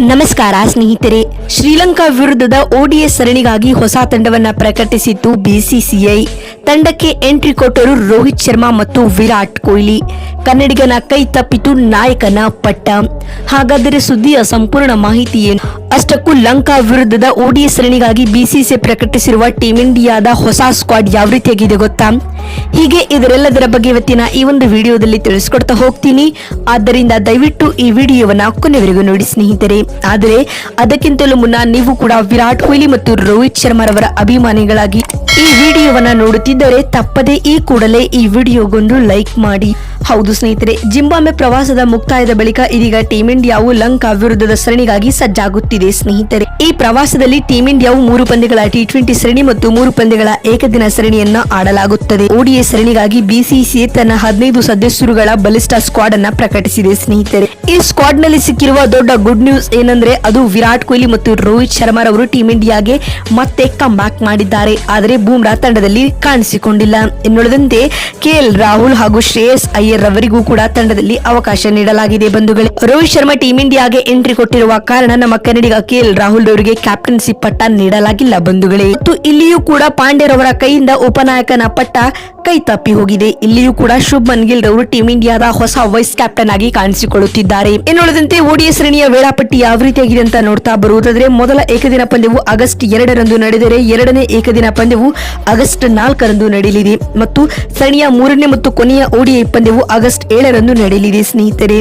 ನಮಸ್ಕಾರ ಸ್ನೇಹಿತರೆ. ಶ್ರೀಲಂಕಾ ವಿರುದ್ಧದ ಓಡಿಎಸ್ ಸರಣಿಗಾಗಿ ಹೊಸ ತಂಡವನ್ನು ಪ್ರಕಟಿಸಿತ್ತು ಬಿಸಿಸಿಐ ತಂಡಕ್ಕೆ ಎಂಟ್ರಿ ಕೊಟ್ಟರು ರೋಹಿತ್ ಶರ್ಮಾ ಮತ್ತು ವಿರಾಟ್ ಕೊಹ್ಲಿ. ಕನ್ನಡಿಗನ ಕೈ ತಪ್ಪಿತು ನಾಯಕನ ಪಟ್ಟ. ಹಾಗಾದರೆ ಸುದ್ದಿಯ ಸಂಪೂರ್ಣ ಮಾಹಿತಿ ಏನು? ಅಷ್ಟಕ್ಕೂ ಲಂಕಾ ವಿರುದ್ಧದ ಓಡಿ ಸರಣಿಗಾಗಿ ಬಿಸಿಸಿಐ ಪ್ರಕಟಿಸಿರುವ ಟೀಂ ಇಂಡಿಯಾದ ಹೊಸ ಸ್ಕ್ವಾಡ್ ಯಾವ ರೀತಿಯಾಗಿದೆ ಗೊತ್ತಾ? ಹೀಗೆ ಇದರೆಲ್ಲದರ ಬಗ್ಗೆ ಇವತ್ತಿನ ಈ ಒಂದು ವಿಡಿಯೋದಲ್ಲಿ ತಿಳಿಸ್ಕೊಡ್ತಾ ಹೋಗ್ತೀನಿ. ಆದ್ದರಿಂದ ದಯವಿಟ್ಟು ಈ ವಿಡಿಯೋವನ್ನ ಕೊನೆವರೆಗೂ ನೋಡಿ ಸ್ನೇಹಿತರೆ. ಆದರೆ, ಅದಕ್ಕಿಂತಲೂ ಮುನ್ನ ನೀವು ಕೂಡ ವಿರಾಟ್ ಕೊಹ್ಲಿ ಮತ್ತು ರೋಹಿತ್ ಶರ್ಮಾರವರ ಅಭಿಮಾನಿಗಳಾಗಿ ಈ ವಿಡಿಯೋವನ್ನ ನೋಡುತ್ತಿದ್ದರೆ ತಪ್ಪದೇ ಈ ಕೂಡಲೇ ಈ ವಿಡಿಯೋಗೊಂದು ಲೈಕ್ ಮಾಡಿ. ಹೌದು ಸ್ನೇಹಿತರೆ ಜಿಂಬಾಂಬೆ ಪ್ರವಾಸದ ಮುಕ್ತಾಯದ ಬಳಿಕ ಇದೀಗ ಟೀಂ ಇಂಡಿಯಾವು ಲಂಕಾ ವಿರುದ್ಧದ ಸರಣಿಗಾಗಿ ಸಜ್ಜಾಗುತ್ತಿದೆ. ಸ್ನೇಹಿತರೆ, ಈ ಪ್ರವಾಸದಲ್ಲಿ ಟೀಂ ಇಂಡಿಯಾವು ಮೂರು ಪಂದ್ಯಗಳ ಟಿ ಟ್ವೆಂಟಿ ಸರಣಿ ಮತ್ತು ಮೂರು ಪಂದ್ಯಗಳ ಏಕದಿನ ಸರಣಿಯನ್ನ ಆಡಲಾಗುತ್ತದೆ. ಓಡಿಎ ಸರಣಿಗಾಗಿ ಬಿಸಿಸಿಐ ತನ್ನ ಹದಿನೈದು ಸದಸ್ಯರುಗಳ ಬಲಿಷ್ಠ ಸ್ಕ್ವಾಡ್ ಅನ್ನ ಪ್ರಕಟಿಸಿದೆ ಸ್ನೇಹಿತರೆ. ಈ ಸ್ಕ್ವಾಡ್ನಲ್ಲಿ ಸಿಕ್ಕಿರುವ ದೊಡ್ಡ ಗುಡ್ ನ್ಯೂಸ್ ಏನಂದ್ರೆ, ಅದು ವಿರಾಟ್ ಕೊಹ್ಲಿ ಮತ್ತು ರೋಹಿತ್ ಶರ್ಮಾರವರು ಟೀಂ ಇಂಡಿಯಾಗೆ ಮತ್ತೆ ಕಮ್ ಬ್ಯಾಕ್ ಮಾಡಿದ್ದಾರೆ. ಆದರೆ ಬೂಮ್ರಾ ತಂಡದಲ್ಲಿ ಕಾಣಿಸಿಕೊಂಡಿಲ್ಲ. ಇನ್ನುಳಿದಂತೆ ಕೆಎಲ್ ರಾಹುಲ್ ಹಾಗೂ ಶ್ರೇಯಸ್ ಅಯ್ಯರ್ ಅವರಿಗೂ ಕೂಡ ತಂಡದಲ್ಲಿ ಅವಕಾಶ ನೀಡಲಾಗಿದೆ ಬಂಧುಗಳೇ. ರೋಹಿತ್ ಶರ್ಮಾ ಟೀಂ ಇಂಡಿಯಾಗೆ ಎಂಟ್ರಿ ಕೊಟ್ಟಿರುವ ಕಾರಣ ನಮ್ಮ ಕನ್ನಡಿಗ ಕೆಎಲ್ ರಾಹುಲ್ ಅವರಿಗೆ ಕ್ಯಾಪ್ಟನ್ಸಿ ಪಟ್ಟ ನೀಡಲಾಗಿಲ್ಲ ಬಂಧುಗಳೇ. ಮತ್ತು ಇಲ್ಲಿಯೂ ಕೂಡ ಪಾಂಡ್ಯರವರ ಕೈಯಿಂದ ಉಪನಾಯಕನ ಪಟ್ಟ ಕೈ ತಪ್ಪಿ ಹೋಗಿದೆ. ಇಲ್ಲಿಯೂ ಕೂಡ ಶುಭ್ಮನ್ ಗಿಲ್ ರವರು ಟೀಂ ಇಂಡಿಯಾದ ಹೊಸ ವೈಸ್ ಕ್ಯಾಪ್ಟನ್ ಆಗಿ ಕಾಣಿಸಿಕೊಳ್ಳುತ್ತಿದ್ದಾರೆ. ಇನ್ನುಳಿದಂತೆ ಓಡಿಯ ಶ್ರೇಣಿಯ ವೇಳಾಪಟ್ಟಿ ಯಾವ ರೀತಿಯಾಗಿದೆ ಅಂತ ನೋಡ್ತಾ ಬರುವುದಾದ್ರೆ, ಮೊದಲ ಏಕದಿನ ಪಂದ್ಯವು ಆಗಸ್ಟ್ ಎರಡರಂದು ನಡೆದರೆ ಎರಡನೇ ಏಕದಿನ ಪಂದ್ಯವು ಆಗಸ್ಟ್ ನಾಲ್ಕರಂದು ನಡೆಯಲಿದೆ. ಮತ್ತು ಸರಣಿಯ ಮೂರನೇ ಮತ್ತು ಕೊನೆಯ ಓಡಿಐ ಪಂದ್ಯವು ಆಗಸ್ಟ್ ಏಳರಂದು ನಡೆಯಲಿದೆ ಸ್ನೇಹಿತರೆ.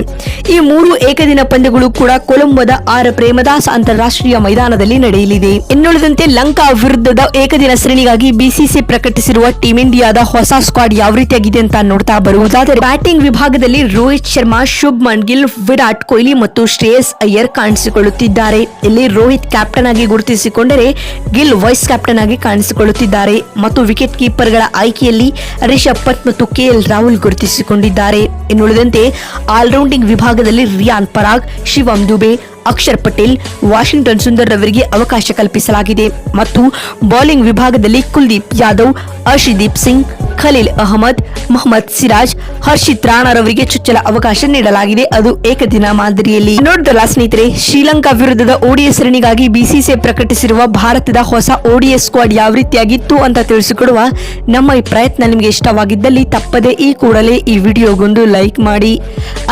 ಈ ಮೂರು ಏಕದಿನ ಪಂದ್ಯಗಳು ಕೂಡ ಕೊಲಂಬೋದ ಆರ್ ಪ್ರೇಮದಾಸ್ ಅಂತಾರಾಷ್ಟ್ರೀಯ ಮೈದಾನದಲ್ಲಿ ನಡೆಯಲಿದೆ. ಇನ್ನುಳಿದಂತೆ ಲಂಕಾ ವಿರುದ್ಧದ ಏಕದಿನ ಶ್ರೇಣಿಗಾಗಿ ಬಿಸಿಸಿ ಪ್ರಕಟಿಸಿರುವ ಟೀಂ ಇಂಡಿಯಾದ ಹೊಸ ಸ್ಕ್ವಾಡ್ ಯಾವ ರೀತಿಯಾಗಿದೆ ಅಂತ ನೋಡ್ತಾ ಬರುವುದಾದರೆ, ಬ್ಯಾಟಿಂಗ್ ವಿಭಾಗದಲ್ಲಿ ರೋಹಿತ್ ಶರ್ಮಾ, ಶುಭ್ಮನ್ ಗಿಲ್, ವಿರಾಟ್ ಕೊಹ್ಲಿ ಮತ್ತು ಶ್ರೇಯಸ್ ಅಯ್ಯರ್ ಕಾಣಿಸಿಕೊಳ್ಳುತ್ತಿದ್ದಾರೆ. ಇಲ್ಲಿ ರೋಹಿತ್ ಕ್ಯಾಪ್ಟನ್ ಆಗಿ ಗುರುತಿಸಿಕೊಂಡರೆ ಗಿಲ್ ವೈಸ್ ಕ್ಯಾಪ್ಟನ್ ಆಗಿ ಕಾಣಿಸಿಕೊಳ್ಳುತ್ತಿದ್ದಾರೆ. ಮತ್ತು ವಿಕೆಟ್ ಕೀಪರ್ಗಳ ಆಯ್ಕೆಯಲ್ಲಿ ರಿಷಬ್ ಪಂತ್ ಮತ್ತು ಕೆಎಲ್ ರಾಹುಲ್ ಗುರುತಿಸಿಕೊಂಡಿದ್ದಾರೆ. ಇನ್ನುಳಿದಂತೆ ಆಲ್ರೌಂಡಿಂಗ್ ವಿಭಾಗದಲ್ಲಿ ರಿಯಾನ್ ಪರಾಗ್, ಶಿವಂ ದುಬೆ ಅಕ್ಷರ್ ಪಟೇಲ್, ವಾಷಿಂಗ್ಟನ್ ಸುಂದರ್ ರವರಿಗೆ ಅವಕಾಶ ಕಲ್ಪಿಸಲಾಗಿದೆ. ಮತ್ತು ಬೌಲಿಂಗ್ ವಿಭಾಗದಲ್ಲಿ ಕುಲ್ದೀಪ್ ಯಾದವ್, ಅರ್ಷದೀಪ್ ಸಿಂಗ್, ಖಲೀಲ್ ಅಹಮದ್ ಮೊಹಮ್ಮದ್ ಸಿರಾಜ್, ಹರ್ಷಿತ್ ರಾಣಾರವರಿಗೆ ಚೊಚ್ಚಲ ಅವಕಾಶ ನೀಡಲಾಗಿದೆ. ಅದು ಏಕದಿನ ಮಾದರಿಯಲ್ಲಿ. ನೋಡಿದಲ್ಲ ಸ್ನೇಹಿತರೆ, ಶ್ರೀಲಂಕಾ ವಿರುದ್ಧದ ಓಡಿಎಸ್ ಸರಣಿಗಾಗಿ ಬಿಸಿಸಿಐ ಪ್ರಕಟಿಸಿರುವ ಭಾರತದ ಹೊಸ ಓಡಿಎಸ್ ಸ್ಕ್ವಾಡ್ ಯಾವ ರೀತಿಯಾಗಿತ್ತು ಅಂತ ತಿಳಿಸಿಕೊಡುವ ನಮ್ಮ ಈ ಪ್ರಯತ್ನ ನಿಮಗೆ ಇಷ್ಟವಾಗಿದ್ದಲ್ಲಿ ತಪ್ಪದೆ ಈ ಕೂಡಲೇ ಈ ವಿಡಿಯೋಗೊಂದು ಲೈಕ್ ಮಾಡಿ.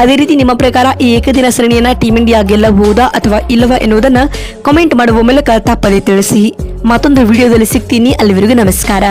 ಅದೇ ರೀತಿ ನಿಮ್ಮ ಪ್ರಕಾರ ಈ ಏಕದಿನ ಸರಣಿಯನ್ನ ಟೀಮ್ ಇಂಡಿಯಾ ಗೆಲ್ಲಬಹುದಾ ಅಥವಾ ಇಲ್ಲವಾ ಎನ್ನುವುದನ್ನ ಕಾಮೆಂಟ್ ಮಾಡುವ ಮೂಲಕ ತಪ್ಪದೆ ತಿಳಿಸಿ. ಮತ್ತೊಂದು ವಿಡಿಯೋದಲ್ಲಿ ಸಿಗ್ತೀನಿ. ಅಲ್ಲಿವರೆಗೂ ನಮಸ್ಕಾರ.